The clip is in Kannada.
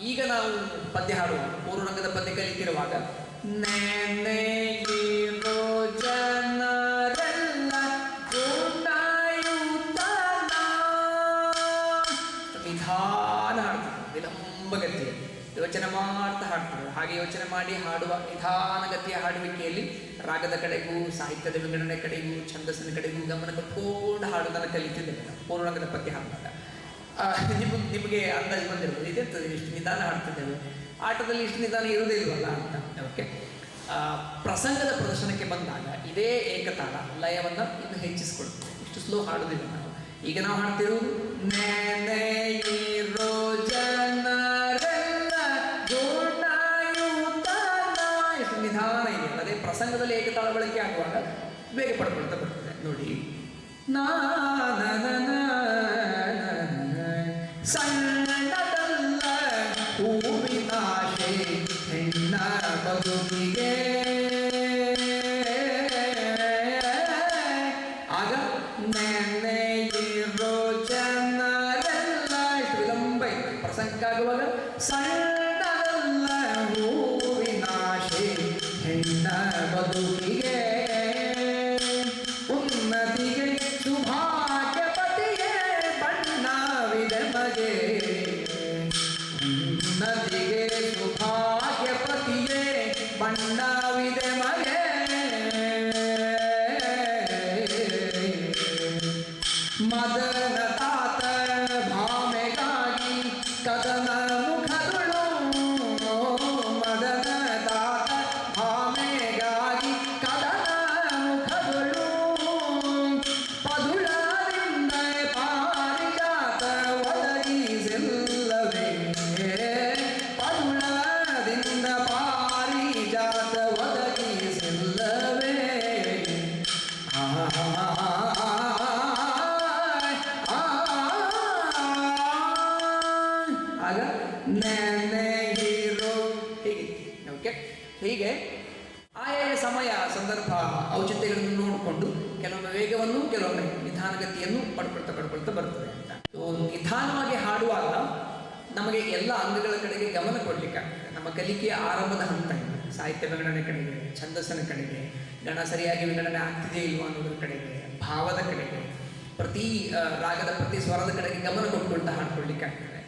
ಈಗ ನಾವು ಪದ್ಯ ಹಾಡುವ ಪೂರ್ವರಂಗದ ಪದ್ಯ ಕಲಿತಿರುವಾಗ ಯೋಚನೆ ಮಾಡ್ತಾ ಹಾಡ್ತಾರೆ ಹಾಗೆ ಯೋಚನೆ ಮಾಡಿ ಹಾಡುವ ನಿಧಾನಗತಿಯ ಹಾಡುವಿಕೆಯಲ್ಲಿ ರಾಗದ ಕಡೆಗೂ, ಸಾಹಿತ್ಯದ ವಿಂಗಡಣೆ ಕಡೆಗೂ, ಛಂದಸ್ಸಿನ ಕಡೆಗೂ ಗಮನ ಕೊಟ್ಕೊಂಡು ಹಾಡುವುದನ್ನು ಕಲಿತಿದ್ದೇವೆ. ನಾವು ಪೂರ್ವರಂಗದ ಪದ್ಯ ನಿಮಗೆ ನಿಮಗೆ ಅಂದಾಜು ಬಂದಿರ್ಬೋದು ಇದಿರ್ತದೆ ಇಷ್ಟು ನಿಧಾನ ಆಡ್ತಿದ್ದೇವೆ ಆಟದಲ್ಲಿ ಇಷ್ಟು ನಿಧಾನ ಇರೋದೇ ಇಲ್ವಲ್ಲ ಅಂತ. ಓಕೆ ಪ್ರಸಂಗದ ಪ್ರದರ್ಶನಕ್ಕೆ ಬಂದಾಗ ಇದೇ ಏಕತಾಳ ಲಯವನ್ನು ಇನ್ನು ಹೆಚ್ಚಿಸ್ಕೊಳ್ತೇವೆ. ಇಷ್ಟು ಸ್ಲೋ ಹಾಡೋದಿಲ್ಲ ನಾವು. ಈಗ ನಾವು. ಎಷ್ಟು ನಿಧಾನ ಇದೆ. ಅದೇ ಪ್ರಸಂಗದಲ್ಲಿ ಏಕತಾಳ ಬಳಕೆ ಆಗುವಾಗ ಬೇಗ ಪಡ್ಕೊಳ್ತಾ ಬರ್ತದೆ. ನೋಡಿ. ನ. ಸಣ್ಣದಲ್ಲ ಹೂವಿನಾಶೆ ಹೆಣ್ಣ ಬದುಕಿಗೆ ಆಗ ನೆನೆಯಿರೋ ಜನರೆಲ್ಲ ಇಷ್ಟು ವಿಳಂಬ ಇದೆ ಪ್ರಸಂಗಕ್ಕಾಗುವಾಗ ಸಣ್ಣದಲ್ಲ ಹೂವಿನಾಶೆ ಹೆಣ್ಣ ಬದುಕಿಗೆ ಉನ್ನತಿಗೆ ಸುಭಾಗ್ಯಪತಿಯೇ ಬಣ್ಣವಿದೆ ಸುಭಾಗ್ಯ ಪತಿಯೇ ಬಣ್ಣವಿದೆ ಮಗೆ. ಮದನ ಆಗ ನೆನೆಗಿರೋ ಹೀಗೆ. ಓಕೆ. ಹೀಗೆ. ಆಯಾಯ ಸಮಯ ಸಂದರ್ಭ ಔಚಿತ್ಯಗಳನ್ನು ನೋಡಿಕೊಂಡು ಕೆಲವೊಮ್ಮೆ ವೇಗವನ್ನು, ಕೆಲವೊಮ್ಮೆ ನಿಧಾನಗತಿಯನ್ನು ಪಡ್ಕೊಳ್ತಾ ಪಡ್ಕೊಳ್ತಾ ಬರ್ತದೆ ಅಂತ. ನಿಧಾನವಾಗಿ ಹಾಡುವಾಗ ನಮಗೆ ಎಲ್ಲ ಅಂಗಗಳ ಕಡೆಗೆ ಗಮನ ಕೊಡಲಿಕ್ಕಾಗ್ತದೆ. ನಮ್ಮ ಕಲಿಕೆಯ ಆರಂಭದ ಹಂತ ಸಾಹಿತ್ಯ ವಿಂಗಡಣೆ ಕಡೆಗೆ, ಛಂದಸ್ಸಿನ ಕಡೆಗೆ, ಗಣ ಸರಿಯಾಗಿ ವಿಂಗಡಣೆ ಆಗ್ತಿದೆ ಇಲ್ವ ಅನ್ನೋದ್ರ ಕಡೆಗೆ, ಭಾವದ ಕಡೆಗೆ, ಪ್ರತಿ ರಾಗದ ಪ್ರತಿ ಸ್ವರದ ಕಡೆಗೆ ಗಮನ ಕೊಟ್ಕೊಳ್ತಾ ಹಾಡ್ಕೊಳ್ಲಿಕ್ಕಾಗ್ತದೆ.